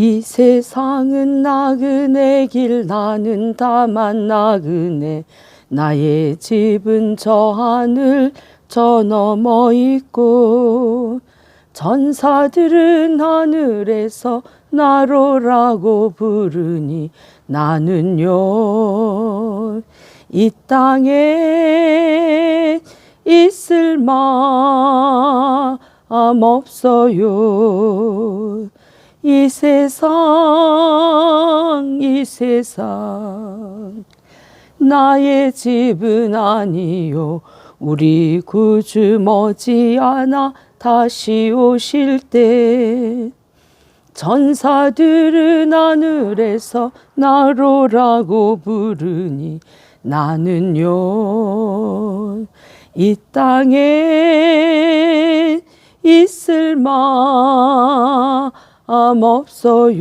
이 세상은 나그네 길 나는 다만 나그네. 나의 집은 저 하늘 저 너머 있고 전사들은 하늘에서 나로라고 부르니 나는요. 이 땅에 있을 마음 없어요 이 세상 이 세상. 나의 집은 아니요. 우리 구주 머지않아 다시 오실 때 전사들은 하늘에서 나로라고 부르니 나는요. 이 땅에 있을 마음 없어요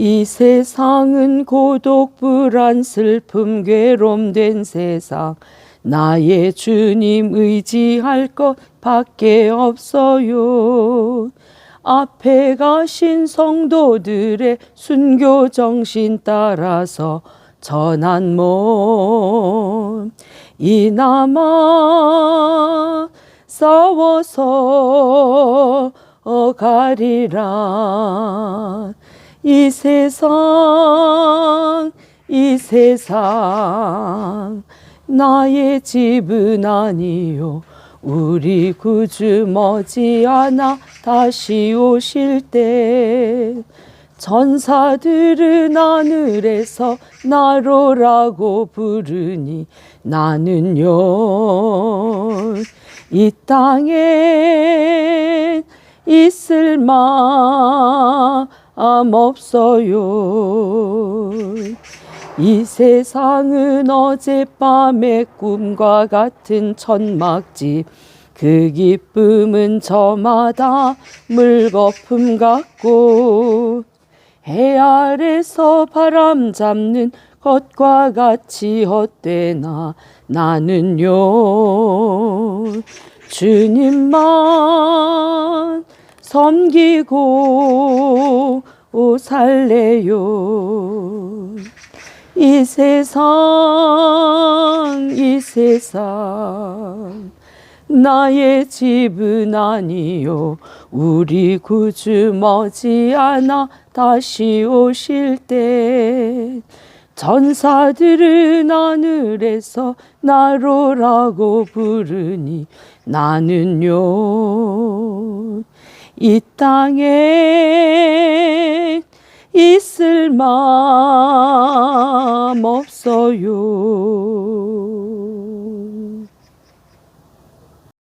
이 세상은 고독, 불안, 슬픔, 괴로움된 세상. 나의 주님 의지할 것 밖에 없어요. 앞에 가신 성도들의 순교 정신 따라서 전한 몸 이나마 싸워서 가리라. 이 세상 이 세상 나의 집은 아니요 우리 구주 머지않아 다시 오실 때 전사들은 하늘에서 나로라고 부르니 나는요 이 땅에 있을 마음 없어요. 이 세상은 어젯밤의 꿈과 같은 천막집. 그 기쁨은 저마다 물거품 같고 해 아래서 바람 잡는 것과 같이 헛되나 나는요 주님만 섬기고 살래요. 이 세상, 이 세상, 나의 집은 아니요. 우리 구주 머지않아 다시 오실 때, 전사들은 하늘에서 나로라고 부르니 나는요. 이 땅에 있을 마음 없어요.